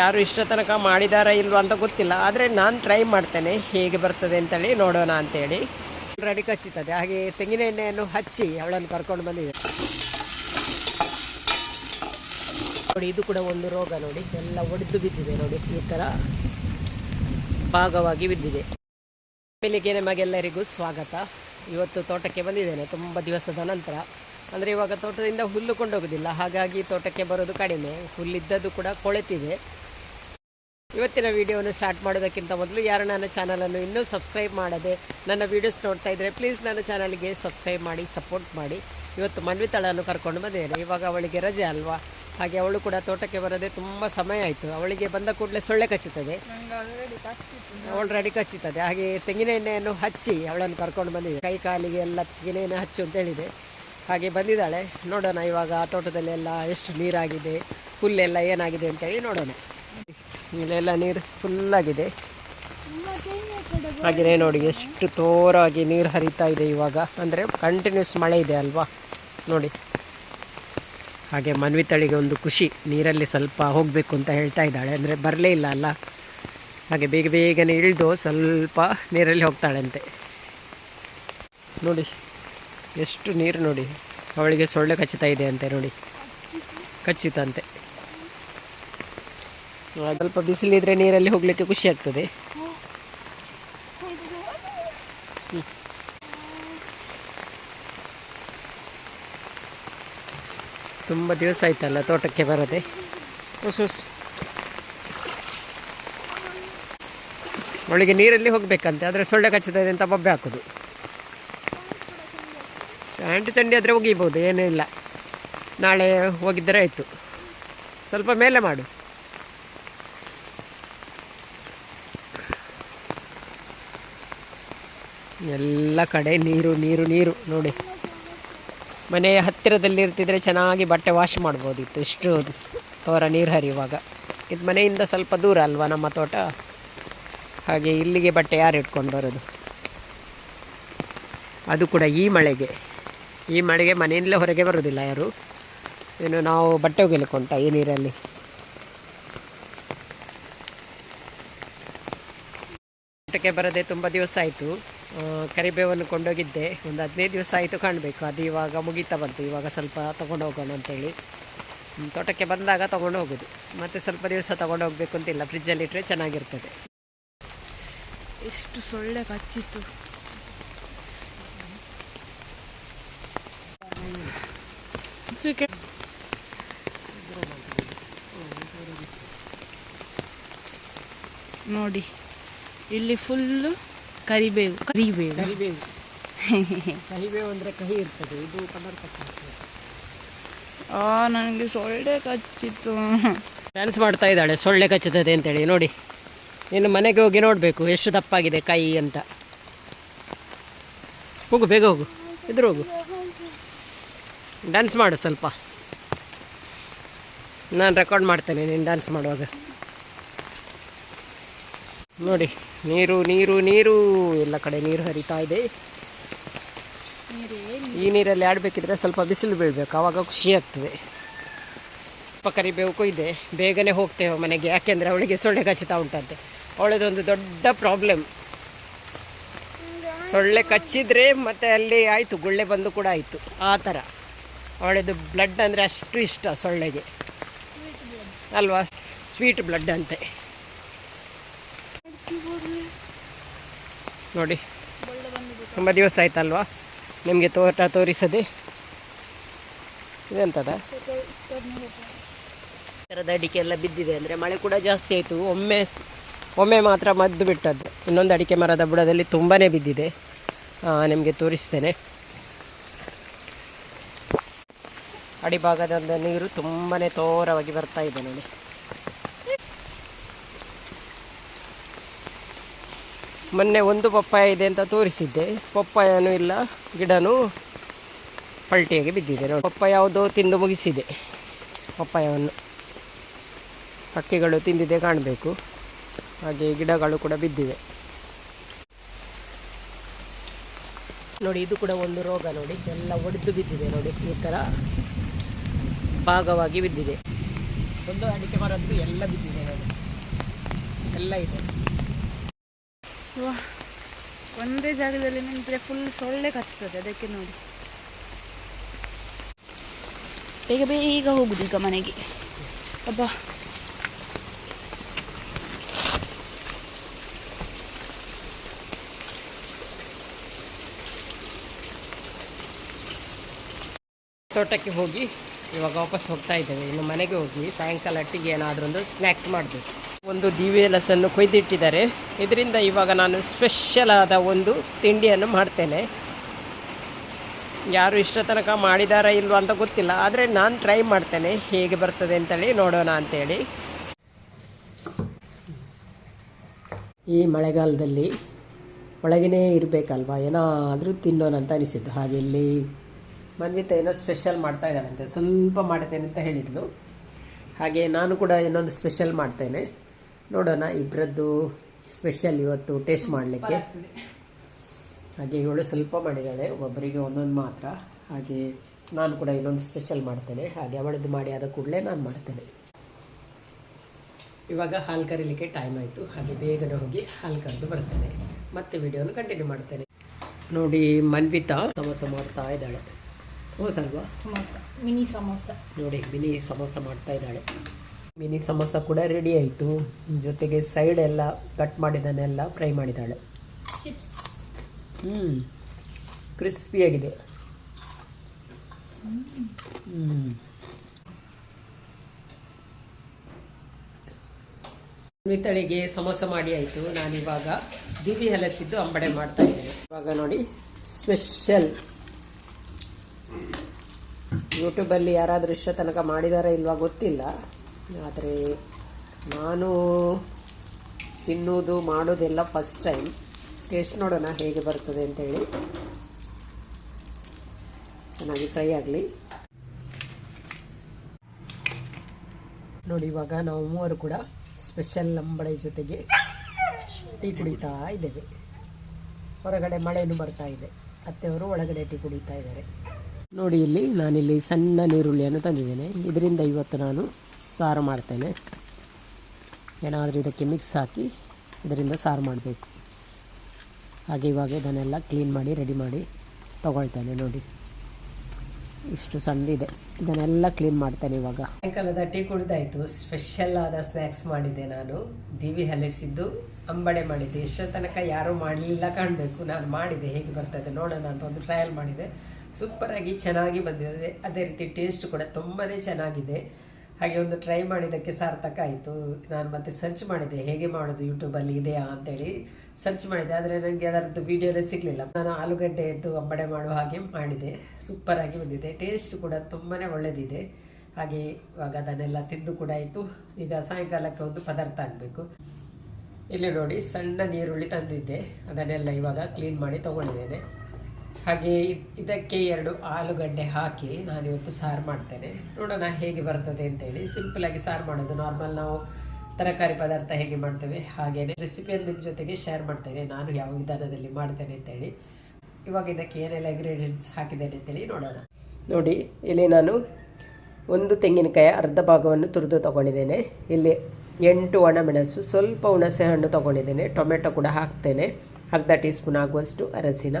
ಯಾರು ಇಷ್ಟ ತನಕ ಮಾಡಿದಾರಾ ಇಲ್ವಾ ಅಂತ ಗೊತ್ತಿಲ್ಲ. ಆದರೆ ನಾನು ಟ್ರೈ ಮಾಡ್ತೇನೆ. ಹೇಗೆ ಬರ್ತದೆ ಅಂತೇಳಿ ನೋಡೋಣ ಅಂತೇಳಿ. ರೆಡಿ ಕಚ್ಚುತ್ತದೆ ಹಾಗೆ ತೆಂಗಿನ ಎಣ್ಣೆಯನ್ನು ಹಚ್ಚಿ ಅವಳನ್ನು ಕರ್ಕೊಂಡು ಬಂದಿದೆ. ನೋಡಿ, ಇದು ಕೂಡ ಒಂದು ರೋಗ ನೋಡಿ. ಎಲ್ಲ ಒಡೆದು ಬಿದ್ದಿದೆ ನೋಡಿ. ಈ ಥರ ಭಾಗವಾಗಿ ಬಿದ್ದಿದೆ. ಬೆಳಿಗ್ಗೆ ನಮಗೆಲ್ಲರಿಗೂ ಸ್ವಾಗತ. ಇವತ್ತು ತೋಟಕ್ಕೆ ಬಂದಿದ್ದೇನೆ. ತುಂಬ ದಿವಸದ ನಂತರ. ಅಂದರೆ ಇವಾಗ ತೋಟದಿಂದ ಹುಲ್ಲು ಕೊಂಡೋಗೋದಿಲ್ಲ. ಹಾಗಾಗಿ ತೋಟಕ್ಕೆ ಬರೋದು ಕಡಿಮೆ. ಹುಲ್ಲಿದ್ದದ್ದು ಕೂಡ ಕೊಳೆತಿದೆ. ಇವತ್ತಿನ ವಿಡಿಯೋವನ್ನು ಸ್ಟಾರ್ಟ್ ಮಾಡೋದಕ್ಕಿಂತ ಮೊದಲು ಯಾರು ನನ್ನ ಚಾನಲನ್ನು ಇನ್ನೂ ಸಬ್ಸ್ಕ್ರೈಬ್ ಮಾಡದೆ ನನ್ನ ವೀಡಿಯೋಸ್ ನೋಡ್ತಾ ಇದ್ದರೆ ಪ್ಲೀಸ್ ನನ್ನ ಚಾನಲ್ಗೆ ಸಬ್ಸ್ಕ್ರೈಬ್ ಮಾಡಿ ಸಪೋರ್ಟ್ ಮಾಡಿ. ಇವತ್ತು ಮನ್ವಿತಾಳನ್ನು ಕರ್ಕೊಂಡು ಬಂದಿದ್ದೇನೆ ಇವಾಗ ಅವಳಿಗೆ ರಜೆ ಅಲ್ವಾ? ಹಾಗೆ ಅವಳು ಕೂಡ ತೋಟಕ್ಕೆ ಬರದೆ ತುಂಬ ಸಮಯ ಆಯಿತು. ಅವಳಿಗೆ ಬಂದ ಕೂಡಲೇ ಸೊಳ್ಳೆ ಕಚ್ಚುತ್ತದೆ. ಆಲ್ರೆಡಿ ಕಚ್ಚುತ್ತದೆ. ಹಾಗೆ ತೆಂಗಿನ ಎಣ್ಣೆಯನ್ನು ಹಚ್ಚಿ ಅವಳನ್ನು ಕರ್ಕೊಂಡು ಬಂದಿದೆ. ಕೈ ಕಾಲಿಗೆ ಎಲ್ಲ ತೆಂಗಿನ ಎಣ್ಣೆ ಹಚ್ಚು ಅಂತ ಹೇಳಿದೆ. ಹಾಗೆ ಬಂದಿದ್ದಾಳೆ. ನೋಡೋಣ ಇವಾಗ ತೋಟದಲ್ಲೆಲ್ಲ ಎಷ್ಟು ನೀರಾಗಿದೆ, ಹುಲ್ಲೆಲ್ಲ ಏನಾಗಿದೆ ಅಂತೇಳಿ ನೋಡೋಣ. ಇಲ್ಲೆಲ್ಲ ನೀರು ಫುಲ್ಲಾಗಿದೆ ಹಾಗೆಯೇ ನೋಡಿ ಎಷ್ಟು ತೋರಾಗಿ ನೀರು ಹರಿತಾ ಇದೆ ಇವಾಗ. ಅಂದರೆ ಕಂಟಿನ್ಯೂಸ್ ಮಳೆ ಇದೆ ಅಲ್ವಾ? ನೋಡಿ. ಹಾಗೆ ಮನ್ವಿತಳಿಗೆ ಒಂದು ಖುಷಿ, ನೀರಲ್ಲಿ ಸ್ವಲ್ಪ ಹೋಗಬೇಕು ಅಂತ ಹೇಳ್ತಾ ಇದ್ದಾಳೆ. ಅಂದರೆ ಬರಲೇ ಇಲ್ಲ ಅಲ್ಲ? ಹಾಗೆ ಬೇಗ ಬೇಗನೆ ಇಳಿದು ಸ್ವಲ್ಪ ನೀರಲ್ಲಿ ಹೋಗ್ತಾಳಂತೆ. ನೋಡಿ. ಎಷ್ಟು ನೀರು ನೋಡಿ. ಅವಳಿಗೆ ಸೊಳ್ಳೆ ಕಚ್ಚುತ್ತಾ ಇದೆ ಅಂತೆ ನೋಡಿ. ಕಚ್ಚಿತಂತೆ ಸ್ವಲ್ಪ ಬಿಸಿಲಿದ್ರೆ ನೀರಲ್ಲಿ ಹೋಗ್ಲಿಕ್ಕೆ ಖುಷಿ ಆಗ್ತದೆ. ತುಂಬ ದಿವಸ ಆಯ್ತಲ್ಲ ತೋಟಕ್ಕೆ ಬರದೆ. ಅವಳಿಗೆ ನೀರಲ್ಲಿ ಹೋಗ್ಬೇಕಂತೆ ಆದರೆ ಸೊಳ್ಳೆ ಕಚ್ಚುತ್ತದೆ ಅಂತ ಬೊಬ್ಬೆ ಹಾಕೋದು. ಅಂಟಿ ತಂಡಿ ಆದರೆ ಒಗಿಬೋದು, ಏನೂ ಇಲ್ಲ. ನಾಳೆ ಹೋಗಿದ್ದರೆ ಆಯಿತು. ಸ್ವಲ್ಪ ಮೇಲೆ ಮಾಡು. ಎಲ್ಲ ಕಡೆ ನೀರು ನೀರು ನೀರು, ನೋಡಿ. ಮನೆಯ ಹತ್ತಿರದಲ್ಲಿ ಇರ್ತಿದ್ರೆ ಚೆನ್ನಾಗಿ ಬಟ್ಟೆ ವಾಶ್ ಮಾಡ್ಬೋದಿತ್ತು, ಇಷ್ಟು ತೋರ ನೀರು ಹರಿಯುವಾಗ. ಇದು ಮನೆಯಿಂದ ಸ್ವಲ್ಪ ದೂರ ಅಲ್ವಾ ನಮ್ಮ ತೋಟ? ಹಾಗೆ ಇಲ್ಲಿಗೆ ಬಟ್ಟೆ ಯಾರು ಇಟ್ಕೊಂಡು ಬರೋದು? ಅದು ಕೂಡ ಈ ಮಳೆಗೆ. ಈ ಮಳೆಗೆ ಮನೆಯಲ್ಲೇ ಹೊರಗೆ ಬರೋದಿಲ್ಲ ಯಾರು? ಏನು ನಾವು ಬಟ್ಟೆ ಒಗಿಲಿಕ್ಕೆ ಉಂಟ ಈ ನೀರಲ್ಲಿ? ತೋಟಕ್ಕೆ ಬರದೆ ತುಂಬ ದಿವಸ ಆಯಿತು. ಕರಿಬೇವನ್ನು ಕೊಂಡೋಗಿದ್ದೆ. ಒಂದು ಹದಿನೈದು ದಿವಸ ಆಯಿತು ಕಾಣಬೇಕು. ಅದು ಇವಾಗ ಮುಗೀತಾ ಬಂತು. ಇವಾಗ ಸ್ವಲ್ಪ ತೊಗೊಂಡು ಹೋಗೋಣ ಅಂತೇಳಿ. ತೋಟಕ್ಕೆ ಬಂದಾಗ ತೊಗೊಂಡು ಹೋಗೋದು. ಮತ್ತು ಸ್ವಲ್ಪ ದಿವಸ ತೊಗೊಂಡು ಹೋಗಬೇಕು ಅಂತಿಲ್ಲ ಫ್ರಿಜ್ಜಲ್ಲಿ ಇಟ್ಟರೆ ಚೆನ್ನಾಗಿರ್ತದೆ. ಎಷ್ಟು ಸೊಳ್ಳೆ ಕಚ್ಚಿತ್ತು. ನೋಡಿ ಇಲ್ಲಿ ಫುಲ್ಲು ಕರಿಬೇವು ಕರಿಬೇವು. ಕರಿಬೇವು. ಕರಿಬೇವು ಅಂದರೆ ಕಹಿ ಇರ್ತದೆ ಇದು ಕಲರ್ ಆ ನನಗೆ ಸೊಳ್ಳೆ ಕಚ್ಚಿತ್ತು. ಡ್ಯಾನ್ಸ್ ಮಾಡ್ತಾ ಇದ್ದಾಳೆ ಸೊಳ್ಳೆ ಕಚ್ಚುತ್ತದೆ ಅಂತೇಳಿ ನೋಡಿ. ಇನ್ನು ಮನೆಗೆ ಹೋಗಿ ನೋಡಬೇಕು ಎಷ್ಟು ದಪ್ಪಾಗಿದೆ ಕೈ ಅಂತ. ಹೋಗು ಬೇಗ ಹೋಗು ಎದುರು ಹೋಗು. ಡ್ಯಾನ್ಸ್ ಮಾಡು ಸ್ವಲ್ಪ. ನಾನು ರೆಕಾರ್ಡ್ ಮಾಡ್ತೇನೆ, ನೀನು ಡ್ಯಾನ್ಸ್ ಮಾಡುವಾಗ. ನೋಡಿ, ನೀರು ನೀರು ನೀರು. ಎಲ್ಲ ಕಡೆ ನೀರು ಹರಿತಾ ಇದೆ. ಈ ನೀರಲ್ಲಿ ಆಡಬೇಕಿದ್ರೆ ಸ್ವಲ್ಪ ಬಿಸಿಲು ಬೀಳಬೇಕು ಆವಾಗ ಖುಷಿ ಆಗ್ತದೆ. ಸ್ವಲ್ಪ ಕರಿಬೇವು ಇದೆ. ಬೇಗನೆ ಹೋಗ್ತೇವೆ ಮನೆಗೆ, ಯಾಕೆಂದರೆ ಅವಳಿಗೆ ಸೊಳ್ಳೆ ಕಚ್ಚುತ್ತಾ ಉಂಟಂತೆ. ಅವಳದೊಂದು ದೊಡ್ಡ ಪ್ರಾಬ್ಲಮ್ ಸೊಳ್ಳೆ ಕಚ್ಚಿದ್ರೆ ಮತ್ತೆ ಅಲ್ಲಿ ಆಯಿತು, ಗುಳ್ಳೆ ಬಂದು ಕೂಡ ಆಯಿತು. ಆ ಥರ. ಅವಳದು ಬ್ಲಡ್ ಅಂದರೆ ಅಷ್ಟು ಇಷ್ಟ ಸೊಳ್ಳೆಗೆ. ಅಲ್ವಾ? ಸ್ವೀಟ್ ಬ್ಲಡ್ ಅಂತೆ. ನೋಡಿ, ತುಂಬ ದಿವಸ ಆಯ್ತಲ್ವಾ? ನಿಮಗೆ ತೋಟ ತೋರಿಸದೆ? ಇದೆಂತದ? ಥರದ ಅಡಿಕೆ ಎಲ್ಲ ಬಿದ್ದಿದೆ ಅಂದರೆ ಮಳೆ ಕೂಡ ಜಾಸ್ತಿ ಆಯಿತು. ಒಮ್ಮೆ ಒಮ್ಮೆ ಮಾತ್ರ ಮದ್ದು ಬಿಟ್ಟದ್ದು. ಇನ್ನೊಂದು ಅಡಿಕೆ ಮರದ ಬುಡದಲ್ಲಿ ತುಂಬಾ ಬಿದ್ದಿದೆ. ನಿಮಗೆ ತೋರಿಸ್ತೇನೆ. ಅಡಿಭಾಗದ ನೀರು ತುಂಬಾ ತೋರವಾಗಿ ಬರ್ತಾ ಇದೆ ನೋಡಿ. ಮೊನ್ನೆ ಒಂದು ಪಪ್ಪಾಯ ಇದೆ ಅಂತ ತೋರಿಸಿದ್ದೆ. ಪಪ್ಪಾಯನೂ ಇಲ್ಲ, ಗಿಡನೂ ಪಲ್ಟಿಯಾಗಿ ಬಿದ್ದಿದೆ ನೋಡಿ. ಪಪ್ಪಾಯ ಯಾವುದೋ ತಿಂದು ಮುಗಿಸಿದೆ, ಪಪ್ಪಾಯವನ್ನು. ಹಕ್ಕಿಗಳು ತಿಂದಿದೆ ಕಾಣಬೇಕು. ಹಾಗೆ ಗಿಡಗಳು ಕೂಡ ಬಿದ್ದಿವೆ. ನೋಡಿ, ಇದು ಕೂಡ ಒಂದು ರೋಗ ನೋಡಿ. ಎಲ್ಲ ಒಡೆದು ಬಿದ್ದಿದೆ ನೋಡಿ, ಈ ಥರ ಭಾಗವಾಗಿ ಬಿದ್ದಿದೆ. ಒಂದು ಅಡಿಕೆ ಮರದ್ದು ಎಲ್ಲ ಬಿದ್ದಿದೆ ಎಲ್ಲ ಇದೆ. ವಾ ಒಂದೇ ಜಾಗದಲ್ಲಿ ನಿಂತರೆ ಫುಲ್ ಸೊಳ್ಳೆ ಕಚ್ತದೆ ಅದಕ್ಕೆ ನೋಡಿ. ಬೇಗ ಬೇಗ ಹೋಗುದು ಈಗ ಮನೆಗೆ. ಅಬ್ಬ. ತೋಟಕ್ಕೆ ಹೋಗಿ ಇವಾಗ ವಾಪಸ್ ಹೋಗ್ತಾ ಇದ್ದೇವೆ. ಇನ್ನು ಮನೆಗೆ ಹೋಗಿ ಸಾಯಂಕಾಲ ಅಟ್ಟಿಗೆ ಏನಾದರೂ ಒಂದು ಸ್ನ್ಯಾಕ್ಸ್ ಮಾಡಬೇಕು. ಒಂದು ದಿವ್ಯಲಸನ್ನು ಕೊಯ್ದಿಟ್ಟಿದ್ದಾರೆ. ಇದರಿಂದ ಇವಾಗ ನಾನು ಸ್ಪೆಷಲ್ ಆದ ಒಂದು ತಿಂಡಿಯನ್ನು ಮಾಡ್ತೇನೆ. ಯಾರು ಇಷ್ಟ ತನಕ ಮಾಡಿದಾರಾ ಇಲ್ವ ಅಂತ ಗೊತ್ತಿಲ್ಲ. ಆದರೆ ನಾನು ಟ್ರೈ ಮಾಡ್ತೇನೆ. ಹೇಗೆ ಬರ್ತದೆ ಅಂತೇಳಿ ನೋಡೋಣ ಅಂತೇಳಿ. ಈ ಮಳೆಗಾಲದಲ್ಲಿ ಒಳಗೇ ಇರಬೇಕಲ್ವ? ಏನಾದರೂ ತಿನ್ನೋಣ ಅಂತ ಅನಿಸಿದ್ದು. ಹಾಗೆ ಇಲ್ಲಿ ಮನ್ವಿತ ಏನೋ ಸ್ಪೆಷಲ್ ಮಾಡ್ತಾ ಇದ್ದಾಳಂತೆ ಸ್ವಲ್ಪ ಮಾಡ್ತೇನೆ ಅಂತ ಹೇಳಿದ್ಲು. ಹಾಗೆ ನಾನು ಕೂಡ ಇನ್ನೊಂದು ಸ್ಪೆಷಲ್ ಮಾಡ್ತೇನೆ. ನೋಡೋಣ ಇಬ್ಬರದ್ದು ಸ್ಪೆಷಲ್ ಇವತ್ತು ಟೇಸ್ಟ್ ಮಾಡಲಿಕ್ಕೆ. ಹಾಗೆ ಇವಳು ಸ್ವಲ್ಪ ಮಾಡಿದ್ದಾಳೆ, ಒಬ್ಬರಿಗೆ ಒಂದೊಂದು ಮಾತ್ರ. ಹಾಗೆ ನಾನು ಕೂಡ ಇನ್ನೊಂದು ಸ್ಪೆಷಲ್ ಮಾಡ್ತೇನೆ. ಹಾಗೆ ಅವಳದ್ದು ಮಾಡಿ ಆದ ಕೂಡಲೇ ನಾನು ಮಾಡ್ತೇನೆ. ಇವಾಗ ಹಾಲು ಕರೀಲಿಕ್ಕೆ ಟೈಮ್ ಆಯಿತು. ಹಾಗೆ ಬೇಗನೆ ಹೋಗಿ ಹಾಲು ಕರೆದು ಬರ್ತೇನೆ. ಮತ್ತೆ ವಿಡಿಯೋನ ಕಂಟಿನ್ಯೂ ಮಾಡ್ತೇನೆ. ನೋಡಿ, ಮನ್ವಿತಾ ಸಮೋಸ ಮಾಡ್ತಾ ಇದ್ದಾಳೆ. ಸಮೋಸ ಅಲ್ವಾ? ಸಮೋಸ ಮಿನಿ ಸಮೋಸ. ನೋಡಿ ಮಿನಿ ಸಮೋಸ ಮಾಡ್ತಾ ಇದ್ದಾಳೆ. ಮಿನಿ ಸಮೋಸ ಕೂಡ ರೆಡಿ ಆಯಿತು. ಜೊತೆಗೆ ಸೈಡ್ ಎಲ್ಲ ಕಟ್ ಮಾಡಿದ್ದನ್ನೆಲ್ಲ ಫ್ರೈ ಮಾಡಿದ್ದಾಳೆ. ಚಿಪ್ಸ್ ಹ್ಞೂ ಕ್ರಿಸ್ಪಿಯಾಗಿದೆ ಹ್ಞೂ ಮಿತಳಿಗೆ ಸಮೋಸ ಮಾಡಿ ಆಯಿತು. ನಾನಿವಾಗ ದಿವಿ ಹಲಸಿದ್ದು ಅಂಬಡೆ ಮಾಡ್ತಾ ಇದ್ದೇನೆ. ಇವಾಗ ನೋಡಿ ಸ್ಪೆಷಲ್ ಯೂಟ್ಯೂಬಲ್ಲಿ ಯಾರಾದರೂ ಇಷ್ಟ ತನಕ ಮಾಡಿದಾರ ಇಲ್ವಾ ಗೊತ್ತಿಲ್ಲ. ಆದರೆ ನಾನು ತಿನ್ನೋದು ಮಾಡೋದೆಲ್ಲ ಫಸ್ಟ್ ಟೈಮ್ ಟೇಸ್ಟ್ ನೋಡೋಣ ಹೇಗೆ ಬರ್ತದೆ ಅಂತೇಳಿ. ಚೆನ್ನಾಗಿ ಫ್ರೈ ಆಗಲಿ. ನೋಡಿ, ಇವಾಗ ನಾವು ಮೂವರು ಕೂಡ ಸ್ಪೆಷಲ್ ಅಂಬಳೆ ಜೊತೆಗೆ ಟೀ ಕುಡಿತಾ ಇದ್ದೇವೆ. ಹೊರಗಡೆ ಮಳೆಯೂ ಬರ್ತಾ ಇದೆ. ಅತ್ತೆಯವರು ಒಳಗಡೆ ಟೀ ಕುಡಿತಾ ಇದ್ದಾರೆ. ನೋಡಿ ಇಲ್ಲಿ ನಾನಿಲ್ಲಿ ಸಣ್ಣ ನೀರುಳ್ಳಿಯನ್ನು ತಂದಿದ್ದೇನೆ. ಇದರಿಂದ ಇವತ್ತು ನಾನು ಸಾರು ಮಾಡ್ತೇನೆ. ಏನಾದರೂ ಇದಕ್ಕೆ ಮಿಕ್ಸ್ ಹಾಕಿ ಇದರಿಂದ ಸಾರು ಮಾಡಬೇಕು. ಹಾಗೆ ಇವಾಗ ಇದನ್ನೆಲ್ಲ ಕ್ಲೀನ್ ಮಾಡಿ ರೆಡಿ ಮಾಡಿ ತಗೊಳ್ತೇನೆ ನೋಡಿ. ಇಷ್ಟು ಸಣ್ಣದಿದೆ. ಇದನ್ನೆಲ್ಲ ಕ್ಲೀನ್ ಮಾಡ್ತೇನೆ ಇವಾಗ. ಸಾಯಂಕಾಲದ ಟೀ ಕುಡಿದಾಯಿತು. ಸ್ಪೆಷಲ್ ಆದ ಸ್ನ್ಯಾಕ್ಸ್ ಮಾಡಿದ್ದೆ ನಾನು. ದಿವಿ ಹಲಸಿದ್ದು, ಅಂಬಡೆ ಮಾಡಿದ್ದೆ. ಎಷ್ಟೋ ತನಕ ಯಾರೂ ಮಾಡಲಿಲ್ಲ ಕಾಣಬೇಕು. ನಾನು ಮಾಡಿದೆ ಹೇಗೆ ಬರ್ತದೆ ನೋಡೋಣ ಅಂತ ಒಂದು ಟ್ರಯಲ್ ಮಾಡಿದೆ. ಸೂಪರಾಗಿ ಚೆನ್ನಾಗಿ ಬಂದಿದೆ. ಅದೇ ರೀತಿ ಟೇಸ್ಟ್ ಕೂಡ ತುಂಬಾ ಚೆನ್ನಾಗಿದೆ. ಹಾಗೆ ಒಂದು ಟ್ರೈ ಮಾಡಿದ್ದಕ್ಕೆ ಸಾರ್ಥಕ ಆಯಿತು. ನಾನು ಮತ್ತೆ ಸರ್ಚ್ ಮಾಡಿದೆ, ಹೇಗೆ ಮಾಡೋದು ಯೂಟ್ಯೂಬಲ್ಲಿ ಇದೆಯಾ ಅಂತೇಳಿ ಸರ್ಚ್ ಮಾಡಿದೆ. ಆದರೆ ನನಗೆ ಅದರದ್ದು ವೀಡಿಯೋನೇ ಸಿಗಲಿಲ್ಲ. ನಾನು ಆಲೂಗಡ್ಡೆಯದ್ದು ಅಂಬಡೆ ಮಾಡುವ ಹಾಗೆ ಮಾಡಿದೆ. ಸೂಪರಾಗಿ ಬಂದಿದೆ. ಟೇಸ್ಟ್ ಕೂಡ ತುಂಬಾ ಒಳ್ಳೆಯದಿದೆ ಹಾಗೆ ಇವಾಗ ಅದನ್ನೆಲ್ಲ ತಿಂದು ಕೂಡ ಆಯಿತು. ಈಗ ಸಾಯಂಕಾಲಕ್ಕೆ ಒಂದು ಪದಾರ್ಥ ಆಗಬೇಕು. ಇಲ್ಲಿ ನೋಡಿ ಸಣ್ಣ ನೀರುಳ್ಳಿ ತಂದಿದ್ದೆ. ಅದನ್ನೆಲ್ಲ ಇವಾಗ ಕ್ಲೀನ್ ಮಾಡಿ ತಗೊಂಡಿದ್ದೇನೆ. ಹಾಗೆ ಇದಕ್ಕೆ ಎರಡು ಆಲೂಗಡ್ಡೆ ಹಾಕಿ ನಾನು ಇವತ್ತು ಸಾರು ಮಾಡ್ತೇನೆ. ನೋಡೋಣ ಹೇಗೆ ಬರ್ತದೆ ಅಂತೇಳಿ. ಸಿಂಪಲಾಗಿ ಸಾರು ಮಾಡೋದು. ನಾರ್ಮಲ್ ನಾವು ತರಕಾರಿ ಪದಾರ್ಥ ಹೇಗೆ ಮಾಡ್ತೇವೆ ಹಾಗೆಯೇ ರೆಸಿಪಿಯನ್ನು ನಿಮ್ಮ ಜೊತೆಗೆ ಶೇರ್ ಮಾಡ್ತೇನೆ. ನಾನು ಯಾವ ವಿಧಾನದಲ್ಲಿ ಮಾಡ್ತೇನೆ ಅಂತೇಳಿ. ಇವಾಗ ಇದಕ್ಕೆ ಏನೆಲ್ಲ ಇಂಗ್ರೀಡಿಯೆಂಟ್ಸ್ ಹಾಕಿದ್ದೇನೆ ಅಂತೇಳಿ ನೋಡೋಣ. ನೋಡಿ, ಇಲ್ಲಿ ನಾನು ಒಂದು ತೆಂಗಿನಕಾಯಿ ಅರ್ಧ ಭಾಗವನ್ನು ತುರಿದು ತೊಗೊಂಡಿದ್ದೇನೆ. ಇಲ್ಲಿ ಎಂಟು ಒಣಮೆಣಸು, ಸ್ವಲ್ಪ ಹುಣಸೆ ಹಣ್ಣು ತೊಗೊಂಡಿದ್ದೇನೆ. ಟೊಮೆಟೊ ಕೂಡ ಹಾಕ್ತೇನೆ. ಅರ್ಧ ಟೀ ಸ್ಪೂನ್ ಆಗುವಷ್ಟು ಅರಸಿನ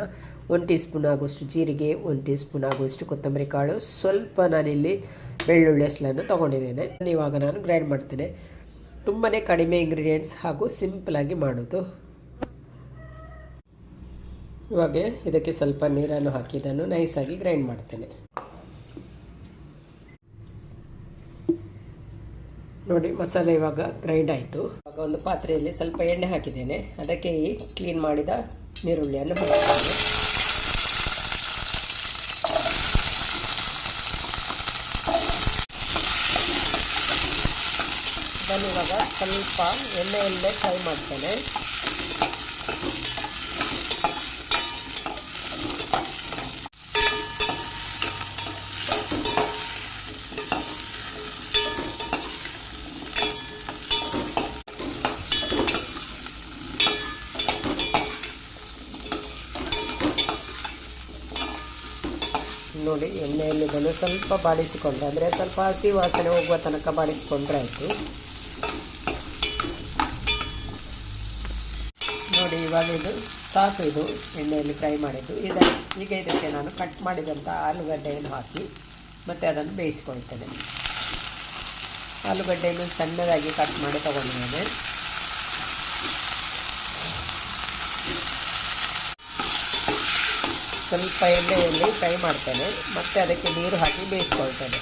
ಒಂದು ಟೀ ಸ್ಪೂನ್ ಆಗುವಷ್ಟು ಜೀರಿಗೆ, ಒಂದು ಟೀ ಸ್ಪೂನ್ ಆಗುವಷ್ಟು ಕೊತ್ತಂಬರಿ ಕಾಳು. ಸ್ವಲ್ಪ ನಾನಿಲ್ಲಿ ಬೆಳ್ಳುಳ್ಳಿ ಹೆಸಲನ್ನು ತೊಗೊಂಡಿದ್ದೇನೆ. ಇವಾಗ ನಾನು ಗ್ರೈಂಡ್ ಮಾಡ್ತೇನೆ. ತುಂಬಾ ಕಡಿಮೆ ಇಂಗ್ರೀಡಿಯೆಂಟ್ಸ್ ಹಾಗೂ ಸಿಂಪಲಾಗಿ ಮಾಡೋದು. ಇವಾಗ ಇದಕ್ಕೆ ಸ್ವಲ್ಪ ನೀರನ್ನು ಹಾಕಿ, ಇದನ್ನು ನೈಸಾಗಿ ಗ್ರೈಂಡ್ ಮಾಡ್ತೇನೆ. ನೋಡಿ, ಮಸಾಲೆ ಇವಾಗ ಗ್ರೈಂಡ್ ಆಯಿತು. ಇವಾಗ ಒಂದು ಪಾತ್ರೆಯಲ್ಲಿ ಸ್ವಲ್ಪ ಎಣ್ಣೆ ಹಾಕಿದ್ದೇನೆ. ಅದಕ್ಕೆ ಈ ಕ್ಲೀನ್ ಮಾಡಿದ ನೀರುಳ್ಳಿಯನ್ನು ಹಾಕ್ತೇನೆ. ಸ್ವಲ್ಪ ಎಣ್ಣೆಯಲ್ಲೇ ಫ್ರೈ ಮಾಡ್ತೇನೆ. ನೋಡಿ, ಎಣ್ಣೆಯಲ್ಲಿ ಬಂದು ಸ್ವಲ್ಪ ಬಾಡಿಸಿಕೊಂಡ್ರೆ ಅಂದರೆ ಸ್ವಲ್ಪ ಹಸಿ ವಾಸನೆ ಹೋಗುವ ತನಕ ಬಾಡಿಸಿಕೊಂಡ್ರೆ ಆಯಿತು. ಇವಾಗ ಇದು ಸಾಕು ಇದು ಎಣ್ಣೆಯಲ್ಲಿ ಫ್ರೈ ಮಾಡಿದ್ದು. ಇದ ಈಗ ಇದಕ್ಕೆ ನಾನು ಕಟ್ ಮಾಡಿದಂಥ ಆಲೂಗಡ್ಡೆಯನ್ನು ಹಾಕಿ ಮತ್ತು ಅದನ್ನು ಬೇಯಿಸ್ಕೊಳ್ತೇನೆ. ಆಲೂಗಡ್ಡೆಯನ್ನು ಸಣ್ಣದಾಗಿ ಕಟ್ ಮಾಡಿ ತಗೊಂಡಿದ್ದೇನೆ. ಸ್ವಲ್ಪ ಎಣ್ಣೆಯಲ್ಲಿ ಫ್ರೈ ಮಾಡ್ತೇನೆ. ಮತ್ತು ಅದಕ್ಕೆ ನೀರು ಹಾಕಿ ಬೇಯಿಸ್ಕೊಳ್ತೇನೆ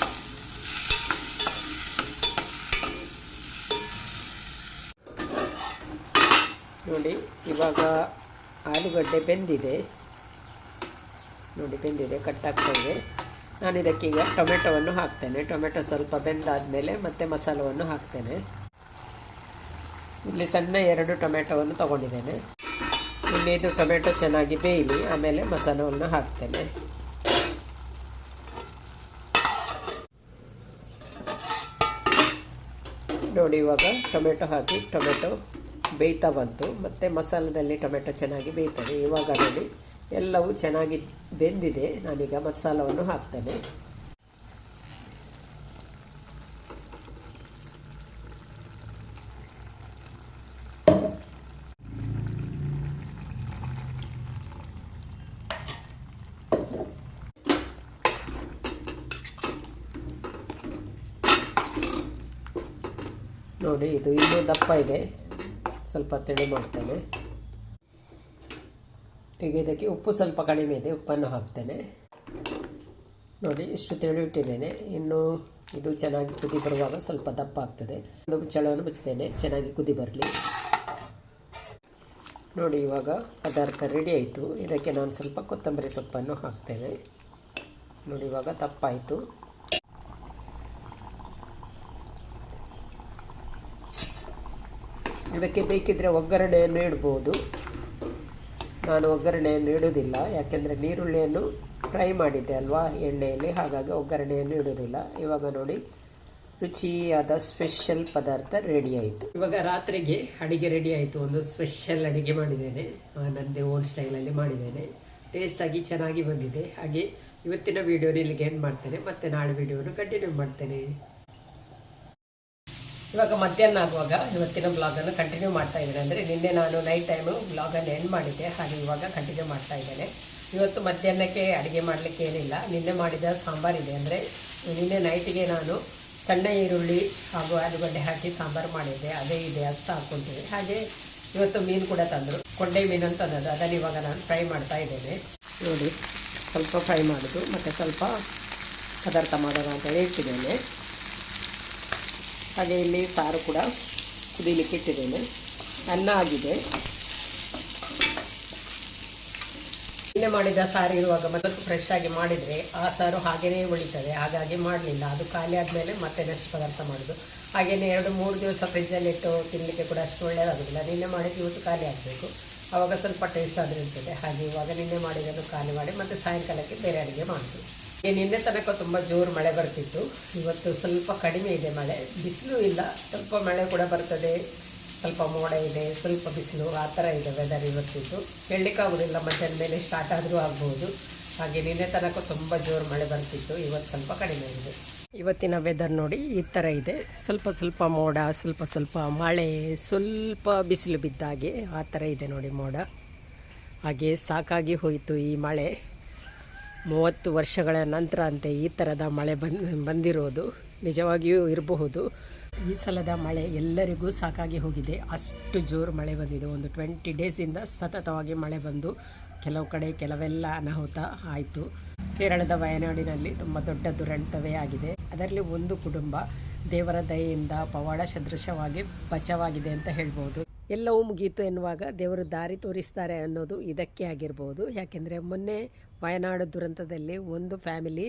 ನೋಡಿ ಇವಾಗ ಆಲೂಗಡ್ಡೆ ಬೆಂದಿದೆ. ನೋಡಿ, ಬೆಂದಿದೆ ಕಟ್ಟಾಗ್ತಾ ಇದೆ. ನಾನು ಇದಕ್ಕೀಗ ಟೊಮೆಟೊವನ್ನು ಹಾಕ್ತೇನೆ. ಟೊಮೆಟೊ ಸ್ವಲ್ಪ ಬೆಂದಾದಮೇಲೆ ಮತ್ತೆ ಮಸಾಲವನ್ನು ಹಾಕ್ತೇನೆ. ಇಲ್ಲಿ ಸಣ್ಣ ಎರಡು ಟೊಮೆಟೊವನ್ನು ತಗೊಂಡಿದ್ದೇನೆ. ಇಲ್ಲಿ ಇದು ಟೊಮೆಟೊ ಚೆನ್ನಾಗಿ ಬೇಯಲಿ, ಆಮೇಲೆ ಮಸಾಲವನ್ನು ಹಾಕ್ತೇನೆ. ನೋಡಿ, ಇವಾಗ ಟೊಮೆಟೊ ಹಾಕಿ, ಟೊಮೆಟೊ ಬೇಯ್ತಾ ಬಂತು. ಮತ್ತು ಮಸಾಲದಲ್ಲಿ ಟೊಮೆಟೊ ಚೆನ್ನಾಗಿ ಬೇಯ್ತದೆ. ಇವಾಗ ನೋಡಿ ಎಲ್ಲವೂ ಚೆನ್ನಾಗಿ ಬೆಂದಿದೆ. ನಾನೀಗ ಮಸಾಲವನ್ನು ಹಾಕ್ತೇನೆ. ನೋಡಿ, ಇದು ಇನ್ನೂ ದಪ್ಪ ಇದೆ. ಸ್ವಲ್ಪ ತೆಳು ಮಾಡ್ತೇನೆ. ಈಗ ಇದಕ್ಕೆ ಉಪ್ಪು ಸ್ವಲ್ಪ ಕಡಿಮೆ ಇದೆ, ಉಪ್ಪನ್ನು ಹಾಕ್ತೇನೆ. ನೋಡಿ, ಇಷ್ಟು ತೆಳು ಇಟ್ಟಿದ್ದೇನೆ. ಇನ್ನು ಇದು ಚೆನ್ನಾಗಿ ಕುದಿ ಬರುವಾಗ ಸ್ವಲ್ಪ ದಪ್ಪ ಆಗ್ತದೆ. ಒಂದು ಚಳವನ್ನು ಮುಚ್ತೇನೆ, ಚೆನ್ನಾಗಿ ಕುದಿ ಬರಲಿ. ನೋಡಿ, ಇವಾಗ ಪದಾರ್ಥ ರೆಡಿ ಆಯಿತು. ಇದಕ್ಕೆ ನಾನು ಸ್ವಲ್ಪ ಕೊತ್ತಂಬರಿ ಸೊಪ್ಪನ್ನು ಹಾಕ್ತೇನೆ. ನೋಡಿ, ಇವಾಗ ತಪ್ಪಾಯಿತು ಇದಕ್ಕೆ ಬೇಕಿದ್ದರೆ ಒಗ್ಗರಣೆಯನ್ನು ಇಡ್ಬೋದು. ನಾನು ಒಗ್ಗರಣೆಯನ್ನು ಇಡುವುದಿಲ್ಲ. ಯಾಕೆಂದರೆ ನೀರುಳ್ಳಿಯನ್ನು ಫ್ರೈ ಮಾಡಿದ್ದೆ ಅಲ್ವಾ ಎಣ್ಣೆಯಲ್ಲಿ. ಹಾಗಾಗಿ ಒಗ್ಗರಣೆಯನ್ನು ಇಡೋದಿಲ್ಲ ಇವಾಗ ನೋಡಿ, ರುಚಿಯಾದ ಸ್ಪೆಷಲ್ ಪದಾರ್ಥ ರೆಡಿ ಆಯಿತು. ಇವಾಗ ರಾತ್ರಿಗೆ ಅಡುಗೆ ರೆಡಿ ಆಯಿತು. ಒಂದು ಸ್ಪೆಷಲ್ ಅಡುಗೆ ಮಾಡಿದ್ದೇನೆ. ನನ್ನದೇ ಓನ್ ಸ್ಟೈಲಲ್ಲಿ ಮಾಡಿದ್ದೇನೆ. ಟೇಸ್ಟಾಗಿ ಚೆನ್ನಾಗಿ ಬಂದಿದೆ. ಹಾಗೆ ಇವತ್ತಿನ ವೀಡಿಯೋನ ಇಲ್ಲಿಗೆ ಎಂಡ್ ಮಾಡ್ತೇನೆ. ಮತ್ತು ನಾಳೆ ವೀಡಿಯೋನ ಕಂಟಿನ್ಯೂ ಮಾಡ್ತೇನೆ. ಇವಾಗ ಮಧ್ಯಾಹ್ನ ಆಗುವಾಗ ಇವತ್ತಿನ ಬ್ಲಾಗನ್ನು ಕಂಟಿನ್ಯೂ ಮಾಡ್ತಾ ಇದ್ದೀನಿ. ಅಂದರೆ ನಿನ್ನೆ ನಾನು ನೈಟ್ ಟೈಮು ಬ್ಲಾಗನ್ನು ಎಂಡ್ ಮಾಡಿದ್ದೆ. ಹಾಗೆ ಇವಾಗ ಕಂಟಿನ್ಯೂ ಮಾಡ್ತಾ ಇದ್ದೇನೆ. ಇವತ್ತು ಮಧ್ಯಾಹ್ನಕ್ಕೆ ಅಡುಗೆ ಮಾಡಲಿಕ್ಕೆ ಏನಿಲ್ಲ. ನಿನ್ನೆ ಮಾಡಿದ ಸಾಂಬಾರಿದೆ ಅಂದರೆ ನಿನ್ನೆ ನೈಟಿಗೆ ನಾನು ಸಣ್ಣ ಈರುಳ್ಳಿ ಹಾಗೂ ಆಲೂಗಡ್ಡೆ ಹಾಕಿ ಸಾಂಬಾರು ಮಾಡಿದ್ದೆ. ಅದೇ ಇದೆ. ಅಂತ ಸಾಕೊಂತೀನಿ ಹಾಗೆ ಇವತ್ತು ಮೀನು ಕೂಡ ತಂದರು. ಕೊಂಡೆ ಮೀನು ಅಂತ ತಂದದ್ದು ಅದನ್ನು ಇವಾಗ ನಾನು ಫ್ರೈ ಮಾಡ್ತಾ ಇದ್ದೇನೆ. ನೋಡಿ, ಸ್ವಲ್ಪ ಫ್ರೈ ಮಾಡೋದು. ಮತ್ತು ಸ್ವಲ್ಪ ಪದಾರ್ಥ ಮಾಡೋಣ ಅಂತ ಇಟ್ಟಿದ್ದೇನೆ ಹಾಗೆ ಇಲ್ಲಿ ಸಾರು ಕೂಡ ಕುದೀಲಿಕ್ಕೆ ಇಟ್ಟಿದ್ದೇನೆ. ಅನ್ನ ಆಗಿದೆ. ನಿನ್ನೆ ಮಾಡಿದ ಸಾರು ಇರುವಾಗ ಮೊದಲು ಫ್ರೆಶ್ ಆಗಿ ಮಾಡಿದರೆ ಆ ಸಾರು ಹಾಗೆಯೇ ಉಳಿತದೆ. ಹಾಗಾಗಿ ಮಾಡಲಿಲ್ಲ. ಅದು ಖಾಲಿ ಆದಮೇಲೆ ಮತ್ತೆ ನೆಕ್ಸ್ಟ್ ಪದಾರ್ಥ ಮಾಡೋದು. ಹಾಗೆಯೇ ಎರಡು, ಮೂರು ದಿವಸ ಫ್ರಿಜ್ಜಲ್ಲಿ ಇಟ್ಟು ತಿನ್ನಲಿಕ್ಕೆ ಕೂಡ ಅಷ್ಟು ಒಳ್ಳೆಯದಾಗೋದಿಲ್ಲ ನಿನ್ನೆ ಮಾಡಿದ ಇವತ್ತು ಖಾಲಿ ಆಗಬೇಕು. ಆವಾಗ ಸ್ವಲ್ಪ ಟೇಸ್ಟ್ ಆದರೂ ಇರ್ತದೆ. ಹಾಗೆ ಇವಾಗ ನಿನ್ನೆ ಮಾಡಿದ್ದನ್ನು ಖಾಲಿ ಮಾಡಿ ಮತ್ತು ಸಾಯಂಕಾಲಕ್ಕೆ ಬೇರೆ ಅಡುಗೆ ಮಾಡೋದು ನಿನ್ನೆ ತನಕ ತುಂಬ ಜೋರು ಮಳೆ ಬರ್ತಿತ್ತು. ಇವತ್ತು ಸ್ವಲ್ಪ ಕಡಿಮೆ ಇದೆ ಮಳೆ. ಬಿಸಿಲು ಇಲ್ಲ. ಸ್ವಲ್ಪ ಮಳೆ ಕೂಡ ಬರ್ತದೆ. ಸ್ವಲ್ಪ ಮೋಡ ಇದೆ. ಸ್ವಲ್ಪ ಬಿಸಿಲು. ಆ ಥರ ಇದೆ ವೆದರ್ ಇವತ್ತಿದ್ದು. ಹೇಳಲಿಕ್ಕಾಗೋದಿಲ್ಲ ಮಧ್ಯಾಹ್ನ ಮೇಲೆ ಸ್ಟಾರ್ಟ್ ಆದರೂ ಆಗ್ಬೋದು. ಹಾಗೆ ನಿನ್ನೆ ತನಕ ತುಂಬ ಜೋರು ಮಳೆ ಬರ್ತಿತ್ತು. ಇವತ್ತು ಸ್ವಲ್ಪ ಕಡಿಮೆ ಇದೆ. ಇವತ್ತಿನ ವೆದರ್ ನೋಡಿ ಈ ಥರ ಇದೆ. ಸ್ವಲ್ಪ ಸ್ವಲ್ಪ ಮೋಡ, ಸ್ವಲ್ಪ ಸ್ವಲ್ಪ ಮಳೆ, ಸ್ವಲ್ಪ ಬಿಸಿಲು ಬಿದ್ದಾಗೆ ಆ ಥರ ಇದೆ ನೋಡಿ ಮೋಡ. ಹಾಗೆ ಸಾಕಾಗಿ ಹೋಯಿತು ಈ ಮಳೆ. ಮೂವತ್ತು ವರ್ಷಗಳ ನಂತರ ಅಂತೆ ಈ ಥರದ ಮಳೆ ಬಂದ್, ಬಂದಿರೋದು ನಿಜವಾಗಿಯೂ ಇರಬಹುದು. ಈ ಸಲದ ಮಳೆ ಎಲ್ಲರಿಗೂ ಸಾಕಾಗಿ ಹೋಗಿದೆ. ಅಷ್ಟು ಜೋರು ಮಳೆ ಬಂದಿದೆ. ಒಂದು ಟ್ವೆಂಟಿ ಡೇಸಿಂದ ಸತತವಾಗಿ ಮಳೆ ಬಂದು ಕೆಲವು ಕಡೆ ಕೆಲವೆಲ್ಲ ಅನಾಹುತ ಆಯಿತು. ಕೇರಳದ ವಯನಾಡಿನಲ್ಲಿ ತುಂಬ ದೊಡ್ಡ ದುರಂತವೇ ಆಗಿದೆ. ಅದರಲ್ಲಿ ಒಂದು ಕುಟುಂಬ ದೇವರ ದಯೆಯಿಂದ ಪವಾಡ ಸದೃಶವಾಗಿ ಬಚಾವಾಗಿದೆ ಅಂತ ಹೇಳ್ಬೋದು. ಎಲ್ಲವೂ ಮುಗಿಯಿತು ಎನ್ನುವಾಗ ದೇವರು ದಾರಿ ತೋರಿಸ್ತಾರೆ ಅನ್ನೋದು ಇದಕ್ಕೆ ಆಗಿರ್ಬೋದು. ಯಾಕೆಂದರೆ ಮೊನ್ನೆ ವಯನಾಡು ದುರಂತದಲ್ಲಿ ಒಂದು ಫ್ಯಾಮಿಲಿ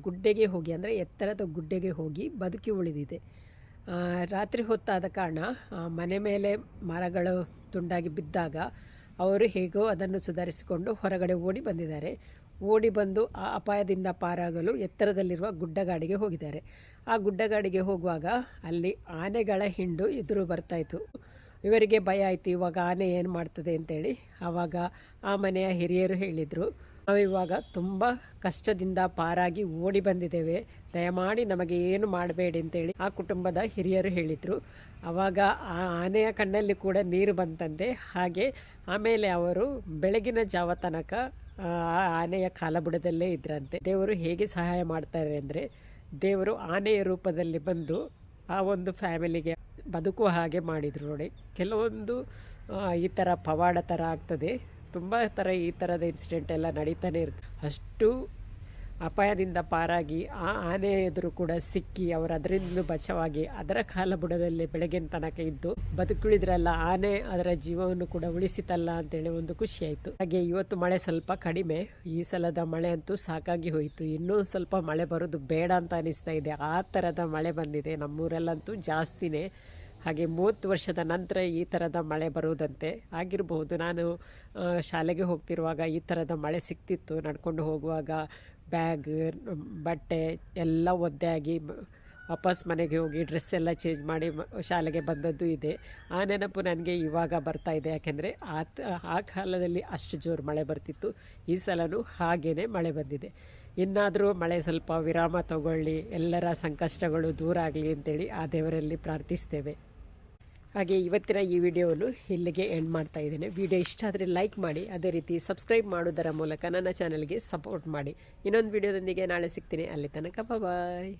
ಗುಡ್ಡೆಗೆ ಹೋಗಿ, ಅಂದರೆ ಎತ್ತರದ ಗುಡ್ಡೆಗೆ ಹೋಗಿ ಬದುಕಿ ಉಳಿದಿದೆ. ರಾತ್ರಿ ಹೊತ್ತಾದ ಕಾರಣ ಮನೆ ಮೇಲೆ ಮರಗಳು ತುಂಡಾಗಿ ಬಿದ್ದಾಗ ಅವರು ಹೇಗೋ ಅದನ್ನು ಸುಧಾರಿಸಿಕೊಂಡು ಹೊರಗಡೆ ಓಡಿ ಬಂದಿದ್ದಾರೆ. ಓಡಿ ಬಂದು ಆ ಅಪಾಯದಿಂದ ಪಾರಾಗಲು ಎತ್ತರದಲ್ಲಿರುವ ಗುಡ್ಡಗಾಡಿಗೆ ಹೋಗಿದ್ದಾರೆ. ಆ ಗುಡ್ಡಗಾಡಿಗೆ ಹೋಗುವಾಗ ಅಲ್ಲಿ ಆನೆಗಳ ಹಿಂಡು ಎದುರು ಬರ್ತಾಯಿತ್ತು ಇವರಿಗೆ ಭಯ ಆಯಿತು, ಇವಾಗ ಆನೆ ಏನು ಮಾಡ್ತದೆ? ಅಂತೇಳಿ. ಆವಾಗ ಆ ಮನೆಯ ಹಿರಿಯರು ಹೇಳಿದರು ನಾವಿವಾಗ ತುಂಬ ಕಷ್ಟದಿಂದ ಪಾರಾಗಿ ಓಡಿ ಬಂದಿದ್ದೇವೆ. ದಯಮಾಡಿ ನಮಗೆ ಏನು ಮಾಡಬೇಡಿ ಅಂತೇಳಿ ಆ ಕುಟುಂಬದ ಹಿರಿಯರು ಹೇಳಿದರು. ಆವಾಗ ಆ ಆನೆಯ ಕಣ್ಣಲ್ಲಿ ಕೂಡ ನೀರು ಬಂತಂತೆ. ಹಾಗೆ ಆಮೇಲೆ ಅವರು ಬೆಳಗಿನ ಜಾವ ತನಕ, ಆ ಆನೆಯ ಕಾಲಬುಡದಲ್ಲೇ ಇದ್ರಂತೆ. ದೇವರು ಹೇಗೆ ಸಹಾಯ ಮಾಡ್ತಾರೆ ಅಂದರೆ, ದೇವರು ಆನೆಯ ರೂಪದಲ್ಲಿ ಬಂದು ಆ ಒಂದು ಫ್ಯಾಮಿಲಿಗೆ ಬದುಕುವ ಹಾಗೆ ಮಾಡಿದರು ನೋಡಿ. ಕೆಲವೊಂದು ಈ ಥರ ಪವಾಡ ಥರ ಆಗ್ತದೆ. ತುಂಬ ಥರ ಈ ಥರದ ಇನ್ಸಿಡೆಂಟ್ ಎಲ್ಲ ನಡೀತಾನೆ ಇರುತ್ತೆ. ಅಷ್ಟು ಅಪಾಯದಿಂದ ಪಾರಾಗಿ ಆ ಆನೆ ಎದುರು ಕೂಡ ಸಿಕ್ಕಿ ಅವರು ಅದರಿಂದಲೂ ಬಚಾವಾಗಿ ಅದರ ಕಾಲ ಬುಡದಲ್ಲಿ ಬೆಳಗಿನ ತನಕ ಇದ್ದು ಬದುಕುಳಿದ್ರಲ್ಲ, ಆನೆ ಅದರ ಜೀವವನ್ನು ಕೂಡ ಉಳಿಸಿತಲ್ಲ ಅಂತೇಳಿ ಒಂದು ಖುಷಿಯಾಯಿತು ಹಾಗೆ ಇವತ್ತು ಮಳೆ ಸ್ವಲ್ಪ ಕಡಿಮೆ, ಈ ಸಲದ ಮಳೆ ಅಂತೂ ಸಾಕಾಗಿ ಹೋಯಿತು. ಇನ್ನೂ ಸ್ವಲ್ಪ ಮಳೆ ಬರೋದು ಬೇಡ ಅಂತ ಅನಿಸ್ತಾ ಇದೆ. ಆ ಥರದ ಮಳೆ ಬಂದಿದೆ ನಮ್ಮೂರಲ್ಲಂತೂ ಜಾಸ್ತಿನೇ. ಹಾಗೆ ಮೂವತ್ತು ವರ್ಷದ ನಂತರ ಈ ಥರದ ಮಳೆ ಬರುವುದಂತೆ ಆಗಿರಬಹುದು. ನಾನು ಶಾಲೆಗೆ ಹೋಗ್ತಿರುವಾಗ ಈ ಥರದ ಮಳೆ ಸಿಕ್ತಿತ್ತು. ನಡ್ಕೊಂಡು ಹೋಗುವಾಗ ಬ್ಯಾಗ್, ಬಟ್ಟೆ ಎಲ್ಲ ಒದ್ದೆ ಆಗಿ ಮ- ವಾಪಸ್ ಮನೆಗೆ ಹೋಗಿ ಡ್ರೆಸ್ ಎಲ್ಲ ಚೇಂಜ್ ಮಾಡಿ ಶಾಲೆಗೆ ಬಂದದ್ದು ಇದೆ. ಆ ನೆನಪು ನನಗೆ ಇವಾಗ ಬರ್ತಾ ಇದೆ. ಯಾಕೆಂದರೆ ಆ ಆ ಕಾಲದಲ್ಲಿ ಅಷ್ಟು ಜೋರು ಮಳೆ ಬರ್ತಿತ್ತು. ಈ ಸಲನೂ ಹಾಗೇ ಮಳೆ ಬಂದಿದೆ. ಇನ್ನಾದರೂ ಮಳೆ ಸ್ವಲ್ಪ ವಿರಾಮ ತಗೊಳ್ಳಿ, ಎಲ್ಲರ ಸಂಕಷ್ಟಗಳು ದೂರ ಆಗಲಿ ಅಂತೇಳಿ ಆ ದೇವರಲ್ಲಿ ಪ್ರಾರ್ಥಿಸ್ತೇವೆ. ಹಾಗೆ ಇವತ್ತಿನ ಈ ವಿಡಿಯೋವನ್ನು ಇಲ್ಲಿಗೆ ಎಂಡ್ ಮಾಡ್ತಾ ಇದ್ದೇನೆ. ವಿಡಿಯೋ ಇಷ್ಟ ಆದರೆ ಲೈಕ್ ಮಾಡಿ, ಅದೇ ರೀತಿ ಸಬ್ಸ್ಕ್ರೈಬ್ ಮಾಡೋದರ ಮೂಲಕ ನನ್ನ ಚಾನಲ್ಗೆ ಸಪೋರ್ಟ್ ಮಾಡಿ. ಇನ್ನೊಂದು ವಿಡಿಯೋದೊಂದಿಗೆ ನಾಳೆ ಸಿಗ್ತೀನಿ. ಅಲ್ಲಿ ತನಕ ಬಾಯ್